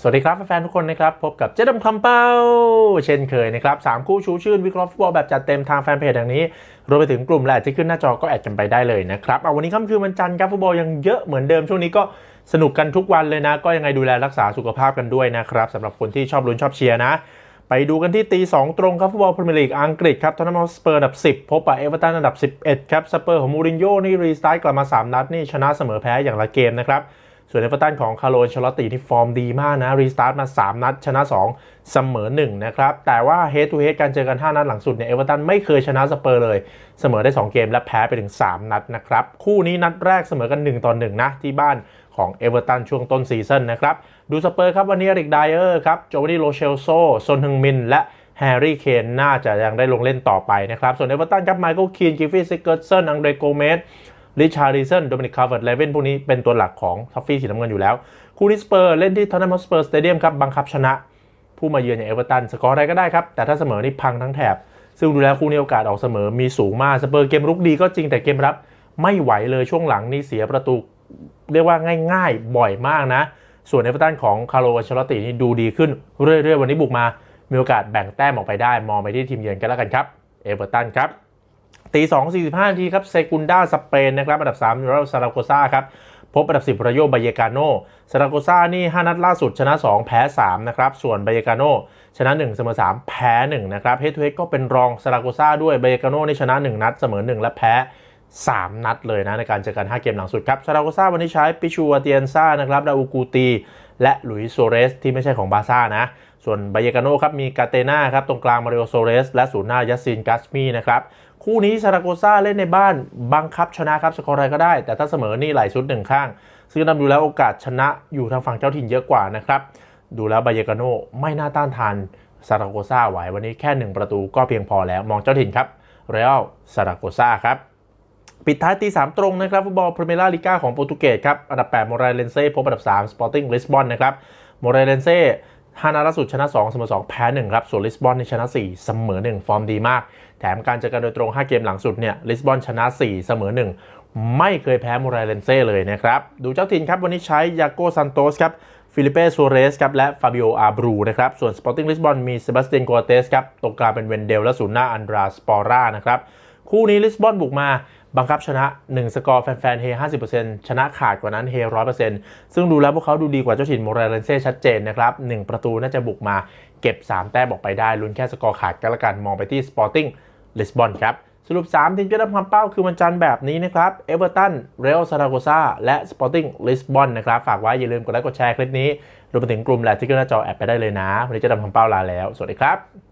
สวัสดีครับแฟนๆทุกคนนะครับพบกับเจ๊ดำคำเป้า เช่นเคยนะครับสามคู่ชูชื่นวิเคราะห์ฟุตบอลแบบจัดเต็มทางแฟนเพจอย่างนี้รวมไปถึงกลุ่มแหละที่ขึ้นหน้าจอก็แอดกันไปได้เลยนะครับเอาวันนี้ค่ำคืนวันจันทร์ครับฟุตบอลยังเยอะเหมือนเดิมช่วงนี้ก็สนุกกันทุกวันเลยนะ ก็ยังไงดูแลรักษาสุขภาพกันด้วยนะครับสำหรับคนที่ชอบลุ้นชอบเชียร์นะ ไปดูกันที่ตี2ตรงครับฟุตบอลพรีเมียร์ลีกอังกฤษครับทอนนัมสเปอร์อันดับ 10 พบกับเอเวอร์ตันอันดับ 11 ครับสเปอร์ของมูรินโญ่นี่รีสตาร์ทกลับมา 3 นัดนี่ชนะเสมอแพ้อย่างละเกมนะครับ ส่วนเอเวอร์ตันของคาร์โลนชลอตติที่ฟอร์มดีมากนะ รีสตาร์ทมา 3 นัด ชนะ 2 เสมอ 1 นะครับ แต่ว่าเฮดทูเฮดการเจอกัน 5 นัดหลังสุดเนี่ยเอเวอร์ตันไม่เคยชนะสเปอร์เลย เสมอได้ 2 เกมและแพ้ไปถึง 3 นัดนะครับ คู่นี้นัดแรกเสมอกัน 1 ต่อ 1 นะ ที่บ้านของเอเวอร์ตันช่วงต้นซีซั่นนะครับ ดูสเปอร์ครับวันนี้ริกไดเออร์ครับโจวานี่โรเชลโซซนฮึงมินและแฮร์รี่เคนน่าจะยังได้ลงเล่นต่อไปนะครับ ส่วนเอเวอร์ตันครับไมเคิลคีนกิฟฟี่ซิกเกิร์สันอังเดรโกเมส ริชาร์ดิสันโดมินิกคาร์เวิร์ดเลเว่นพวกนี้เป็นตัวหลักของทัฟฟี่สีน้ำเงินอยู่แล้ว คู่นี้สเปอร์เล่นที่ทอนนัมสเปอร์สเตเดียมครับบังคับชนะ ผู้มาเยือนอย่างเอเวอร์ตันสกอร์อะไรก็ได้ครับ แต่ถ้าเสมอนี่พังทั้งแถบ ซึ่งดูแล้วคู่นี้โอกาสออกเสมอมีสูงมากสเปอร์เกมรุกดีก็จริงแต่เกมรับไม่ไหวเลยช่วงหลังนี่เสียประตูเรียกว่าง่าย ๆ บ่อยมากนะ ส่วนเอเวอร์ตันของคาร์โลอัชลอตตินี่ดูดีขึ้นเรื่อยๆวันนี้บุกมามีโอกาสแบ่งแต้มออกไปได้ มองไปที่ทีมเยือนกันแล้วกันครับเอเวอร์ตันครับ ตี2 45นาทีครับเซกุนดาสเปนนะครับอันดับ3ยูโรซาราโกซาครับพบอันดับ 10รโยบายกาโนซาราโกซานี่ 5 นัดล่าสุดชนะ 2 แพ้ 3 นะครับ ส่วนบายกาโนชนะ 1 เสมอ 3 แพ้ 1 นะครับเฮทูเฮก็เป็นรองซาราโกซาด้วยบายกาโนนี่ชนะ 1 นัด เสมอ 1 และแพ้ 3 นัดเลยนะ ในการเจอกัน 5 เกมหลังสุดครับซาราโกซาวันนี้ใช้ปิชูอาเตียนซ่านะครับดาอูกูตี และหลุยส์โซเรสที่ไม่ใช่ของบาซ่านะ ส่วนบายกาโนครับมีกาเตนาครับตรงกลางมาริโอโซเรสและศูนย์หน้ายัสซินกัสมีนะครับคู่นี้ซาราโกซาเล่นในบ้านบังคับชนะครับสกอร์อะไรก็ได้ แต่ถ้าเสมอนี่ไหลชุดหนึ่งข้าง ซึ่งนำดูแล้วโอกาสชนะอยู่ทางฝั่งเจ้าถิ่นเยอะกว่านะครับดูแล้วบายกาโนไม่น่าต้านทานซาราโกซาไหววันนี้แค่ 1 ประตูก็เพียงพอแล้วมองเจ้าถิ่นครับเรอัลซาราโกซาครับ ปิดท้ายตี3ตรงนะครับฟุตบอลพรีเมียร์ลีกาของโปรตุเกสครับ อันดับ8โมเรเลนเซ่พบอันดับ3สปอร์ติ้งลิสบอนนะครับโมเรเลนเซ่ฮานาล่าสุดชนะ 2 เสมอ 2 แพ้ 1 ครับ ส่วนลิสบอนนี่ชนะ 4 เสมอ 1 ฟอร์มดีมาก แถมการเจอกันโดยตรง 5 เกมหลังสุดเนี่ยลิสบอนชนะ 4 เสมอ 1 ไม่เคยแพ้โมเรเลนเซ่เลยนะครับ ดูเจ้าถิ่นครับ วันนี้ใช้ยาโกซันโตสครับฟิลิเป้ซัวเรสครับและฟาบิโออาบรูนะครับ ส่วน Sporting Lisbon มีเซบาสเตียนกัวเตสครับตรงกลางเป็นเวนเดลและศูนย์หน้าอันดราสปอร่านะครับ คู่นี้ลิสบอนบุกมาบังคับชนะ 1 สกอร์แฟนๆเฮ50%ชนะขาดกว่านั้นเฮ100%ซึ่งดูแล้วพวกเขาดูดีกว่าเจ้าถิ่นโมเรเลนเซ่ชัดเจนนะครับ 1 ประตูน่าจะบุกมาเก็บ 3 แต้มออกไปได้ลุ้นแค่สกอร์ขาดก็แล้วกันมองไปที่ Sporting Lisbon ครับสรุป 3 ทีมจะได้ความเป้าคือวันจันทร์แบบนี้นะครับเอเวอร์ตันเรอัลซาราโกซาและสปอร์ติ้งลิสบอนนะครับ ฝากไว้อย่าลืมกดไลค์กดแชร์คลิปนี้รวมไปถึงกลุ่มแหละที่ขึ้นหน้าจอแอดไปได้เลยนะ วันนี้จะดำความเป้าลาแล้ว สวัสดีครับ